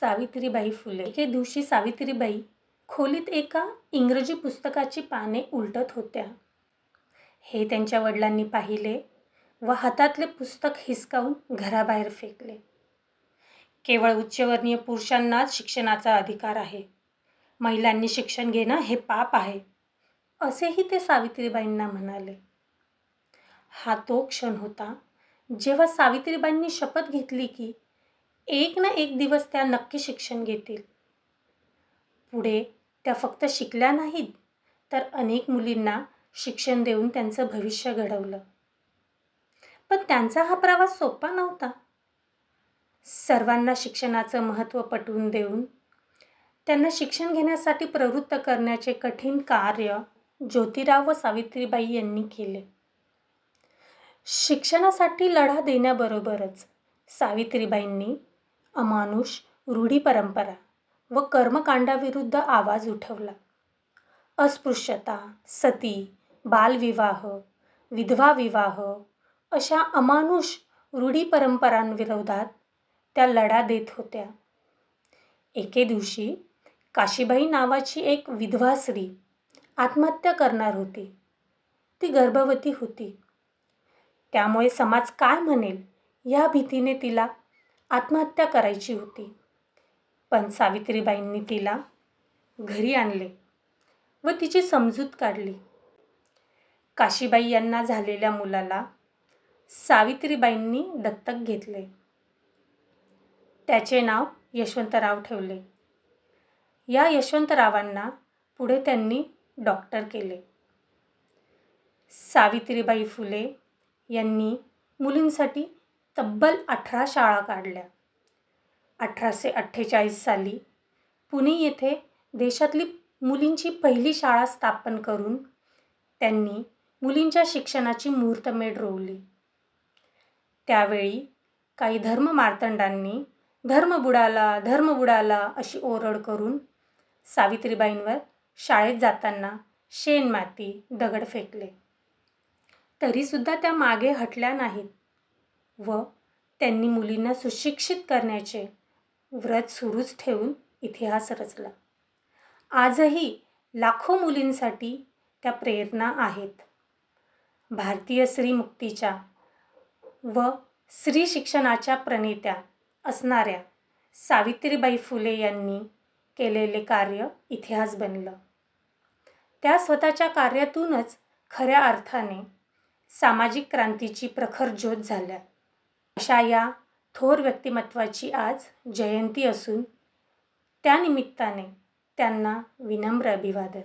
सावित्रीबाई फुले. एके दिवशी सावित्रीबाई खोलीत एका इंग्रजी पुस्तकाची पाने उलटत होत्या. हे त्यांच्या वडिलांनी पाहिले व हातातले पुस्तक हिसकावून घराबाहेर फेकले. केवळ उच्चवर्णीय पुरुषांनाच शिक्षणाचा अधिकार आहे. महिलांनी शिक्षण घेणं हे पाप आहे असेही ते सावित्रीबाईंना म्हणाले. हा तो क्षण होता जेव्हा सावित्रीबाईंनी शपथ घेतली की एक ना एक दिवस त्या नक्की शिक्षण घेतील. पुढे त्या फक्त शिकल्या नाहीत तर अनेक मुलींना शिक्षण देऊन त्यांचं भविष्य घडवलं. पण त्यांचा हा प्रवास सोपा नव्हता. सर्वांना शिक्षणाचं महत्त्व पटवून देऊन त्यांना शिक्षण घेण्यासाठी प्रवृत्त करण्याचे कठीण कार्य ज्योतिराव व सावित्रीबाई यांनी केले. शिक्षणासाठी लढा देण्याबरोबरच सावित्रीबाईंनी अमानुष रूढी परंपरा व कर्मकांडाविरुद्ध आवाज उठवला. अस्पृश्यता सती बालविवाह विधवा विवाह अशा अमानुष रूढी परंपरांविरोधात त्या लढा देत होत्या. एके दिवशी काशीबाई नावाची एक विधवा स्त्री आत्महत्या करणार होती. ती गर्भवती होती. त्यामुळे समाज काय म्हणेल या भीतीने तिला आत्महत्या करायची होती. पण सावित्रीबाईंनी तिला घरी आणले व तिची समजूत काढली. काशीबाई यांना झालेल्या मुलाला सावित्रीबाईंनी दत्तक घेतले. त्याचे नाव यशवंतराव ठेवले. या यशवंतरावांना पुढे त्यांनी डॉक्टर केले. सावित्रीबाई फुले यांनी मुलींसाठी तब्बल अठरा शाळा काढल्या. अठराशे अठ्ठेचाळीस साली पुणे येथे देशातली मुलींची पहिली शाळा स्थापन करून त्यांनी मुलींच्या शिक्षणाची मुहूर्तमेढ रोवली. त्यावेळी काही धर्ममार्तंडांनी धर्म बुडाला धर्म बुडाला अशी ओरड करून सावित्रीबाईंवर शाळेत जाताना शेणमाती दगड फेकले. तरीसुद्धा त्या मागे हटल्या नाहीत. व त्यांनी मुलींना सुशिक्षित करण्याचे व्रत सुरूच ठेवून इतिहास रचला. आजही लाखो मुलींसाठी त्या प्रेरणा आहेत. भारतीय स्त्रीमुक्तीच्या व स्त्री शिक्षणाच्या प्रणेत्या असणाऱ्या सावित्रीबाई फुले यांनी केलेले कार्य इतिहास बनलं. त्या स्वतःच्या कार्यातूनच खऱ्या अर्थाने सामाजिक क्रांतीची प्रखर ज्योत झाल्या. अशा या थोर व्यक्तिमत्वाची आज जयंती असून त्यानिमित्ताने त्यांना विनम्र अभिवादन.